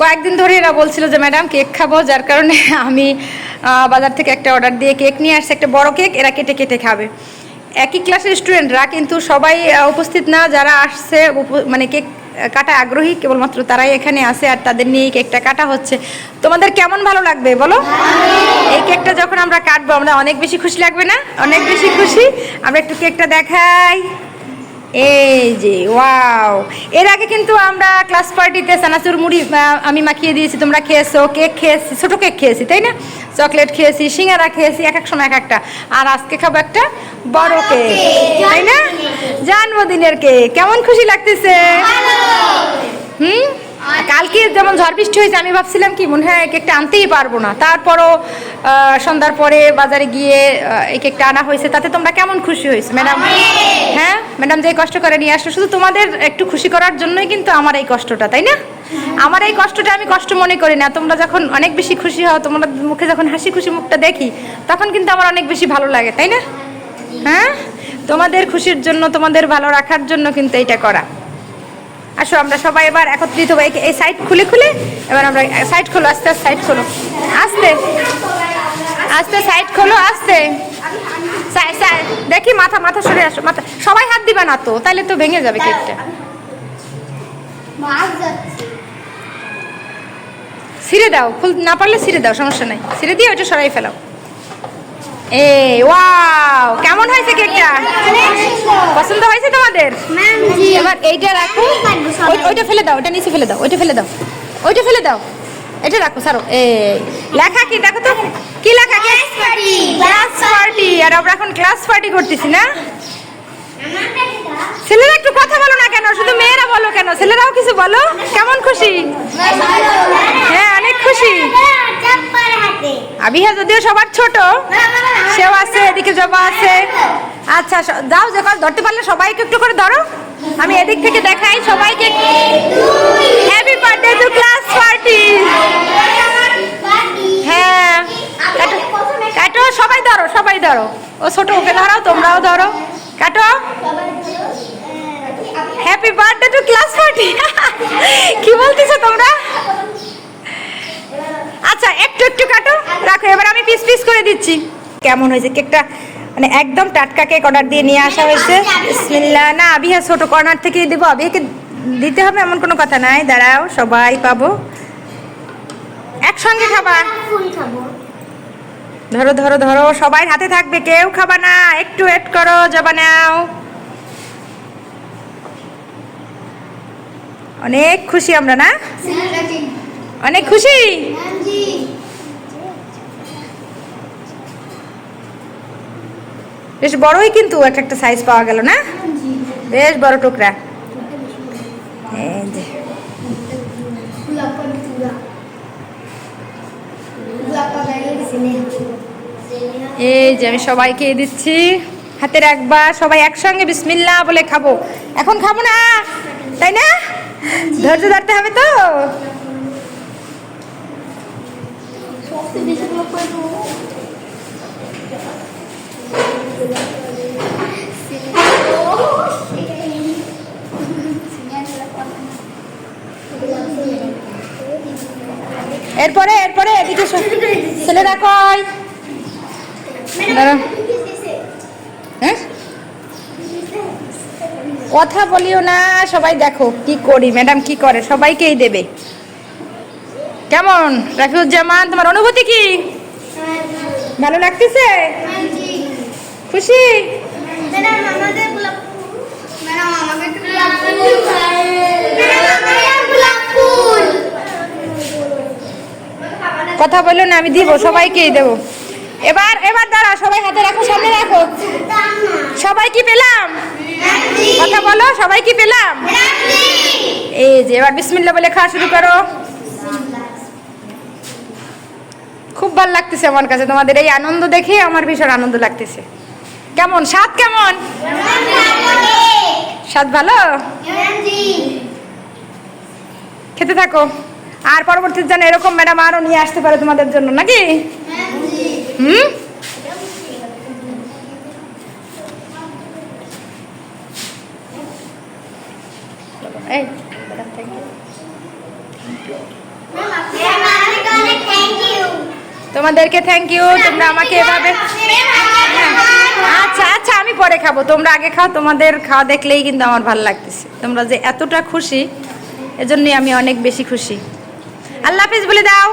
কয়েকদিন ধরে এরা বলছিল যে, ম্যাডাম, কেক খাব। যার কারণে আমি বাজার থেকে একটা অর্ডার দিয়ে কেক নিয়ে আসছে, একটা বড় কেক, এরা কেটে কেটে খাবে। একই ক্লাসের স্টুডেন্টরা কিন্তু সবাই উপস্থিত না, যারা আসছে মানে কেক কাটা আগ্রহী, কেবলমাত্র তারাই এখানে আসে আর তাদের নিয়ে এই কেকটা কাটা হচ্ছে। তোমাদের কেমন ভালো লাগবে, বলো? এই কেকটা যখন আমরা কাটবো, আমরা অনেক বেশি খুশি লাগবে না? অনেক বেশি খুশি? আমরা একটু কেকটা দেখাই। এই যে ওয়াও। এর আগে কিন্তু আমরা ক্লাস পার্টিতে সানাচুর মুড়ি আমি মাখিয়ে দিয়েছি তোমরা খেয়েছো কেক খেয়েছি ছোটো কেক খেয়েছি তাই না? চকলেট খেয়েছি সিঙ্গারা খেয়েছি এক এক সময় এক একটা। আর আজকে খাব একটা বড় কেক তাই না? জন্মদিনের কেক। কেমন খুশি লাগতেছে? হুম? কালকে যেমন ঝড় বৃষ্টি হয়েছে, আমি ভাবছিলাম কি, মনে হয় কেকটা আনতেই পারব না। তারপরও সন্ধ্যার পরে বাজারে গিয়ে এই কেকটা আনা হয়েছে। তাতে তোমরা কেমন খুশি হয়েছে? ম্যাডাম হ্যাঁ? ম্যাডাম যে কষ্ট করে নিয়ে আসলো, শুধু তোমাদের একটু খুশি করার জন্যই কিন্তু আমার এই কষ্টটা, তাই না? আমার এই কষ্টটা আমি কষ্ট মনে করি না। তোমরা যখন অনেক বেশি খুশি হও, তোমরা মুখে যখন হাসি খুশি মুখটা দেখি, তখন কিন্তু আমার অনেক বেশি ভালো লাগে, তাই না? হ্যাঁ? তোমাদের খুশির জন্য, তোমাদের ভালো রাখার জন্য কিন্তু এটা করা। আসো আমরা সবাই এবার একত্রিত হব এই- সাইড খুলে খুলে এবার আমরা সাইড খোলো আস্তে আস্তে সাইড খোলো। আস্তে আস্তে সাইড খোলো আস্তে। দেখি মাথা মাথা সরে আসো মাথা। সবাই হাত দিবা না তো তাহলে তো ভেঙে যাবে কেকটা। ছিঁড়ে দাও ফুল না পারলে ছিঁড়ে দাও সমস্যা নাই। ছিঁড়ে দিয়ে ওইটা সরাই ফেলাও। এ ওয়াও কেমন হয়েছে কেকটা? পছন্দ হয়েছে তোমাদের? এবার এইটা রাখো। ওইটা ফেলে দাও ওইটা নিচে ফেলে দাও ওইটা ফেলে দাও। ওইটা ফেলে দাও। এটা রাখো সারো। এই লেখা কি? দেখো তো। কি লেখা? Class party. ক্লাস পার্টি আর আমরা এখন ক্লাস পার্টি করতেছি না? ছেলেরা একটু কথা বলো না কেন? শুধু মেয়েরা বলো কেন? ছেলেরাও কিছু বলো? কেমন খুশি? হ্যাঁ অনেক খুশি। আবিহা যদিও সবার ছোট সেও আছে এদিকে জবা আছে। আচ্ছা যাও যে ধরতে পারলে সবাইকে একটু করে ধরো। আমি এদিক থেকে দেখাই সবাইকে। Happy birthday to class party হ্যাঁ কাটো সবাই ধরো সবাই ধরো। ও ছোট, ওকে ধরো তোমরাও ধরো। কাটো। Happy birthday to class party কি বলতেছো তোমরা? আচ্ছা একটু একটু কাটো। রাখো, এবার আমি পিস পিস করে দিচ্ছি। কেমন হয়েছে কেকটা? মানে একদম টাটকা কেক অর্ডার দিয়ে নিয়ে আসা হয়েছে। বিসমিল্লাহ। না আবিহা ছোট কর্নার থেকেই দেবো। আবিহাকে দিতে হবে এমন কোনো কথা নাই। দাঁড়াও সবাই পাবো। একসঙ্গে খাবা। ধরো ধরো ধরো সবাই হাতে থাকবে। কেউ খাবা না। একটু ওয়েট করো জবা নাও। অনেক খুশি আমরা না? অনেক খুশি? বেশ বড়ই কিন্তু এক একটা সাইজ পাওয়া গেল, না? বেশ বড় টুকরা। এই যে। এই যে আমি সবাইকে দিচ্ছি। হাতে রাখবা সবাই একসঙ্গে বিসমিল্লাহ বলে খাব। এখন খাব না, তাই না? ধৈর্য ধরতে হবে তো? এরপরে এরপরে এদিকে ছেলেরা কয়। হ্যাঁ? কথা বলিও না সবাই দেখো কি করি ম্যাডাম কি করে সবাইকেই দেবে। কেমন? রাফিউজ্জামান তোমার অনুভূতি কি? ভালো লাগতেছে? খুশি? আমাদের কথা বলল না, আমি দিব, সবাইকেই দেবো। এবার এবার দাঁড়া, সবাই হাতে রাখো, সামনে রাখো। সবাই কি পেলাম? কথা বলো, সবাই কি পেলাম? এই যে, এবার বিসমিল্লা বলে খাওয়া শুরু করো। খুব ভালো লাগতেছে আমার কাছে, তোমাদের এই আনন্দ দেখে আমার ভীষণ আনন্দ লাগতেছে। কেমন? স্বাদ কেমন? স্বাদ ভালো? খেতে থাকো। আর পরবর্তীতে যেন এরকম ম্যাডাম আরও নিয়ে আসতে পারে তোমাদের জন্য, নাকি? হুম? তোমাদেরকে থ্যাংক ইউ তোমরা আমাকে এভাবে আচ্ছা আচ্ছা আমি পরে খাব। তোমরা আগে খাও, তোমাদের খাওয়া দেখলেই কিন্তু আমার ভালো লাগতেছে। তোমরা যে এতটা খুশি, এজন্যই আমি অনেক বেশি খুশি। আল্লাহ হাফিজ বলে দাও।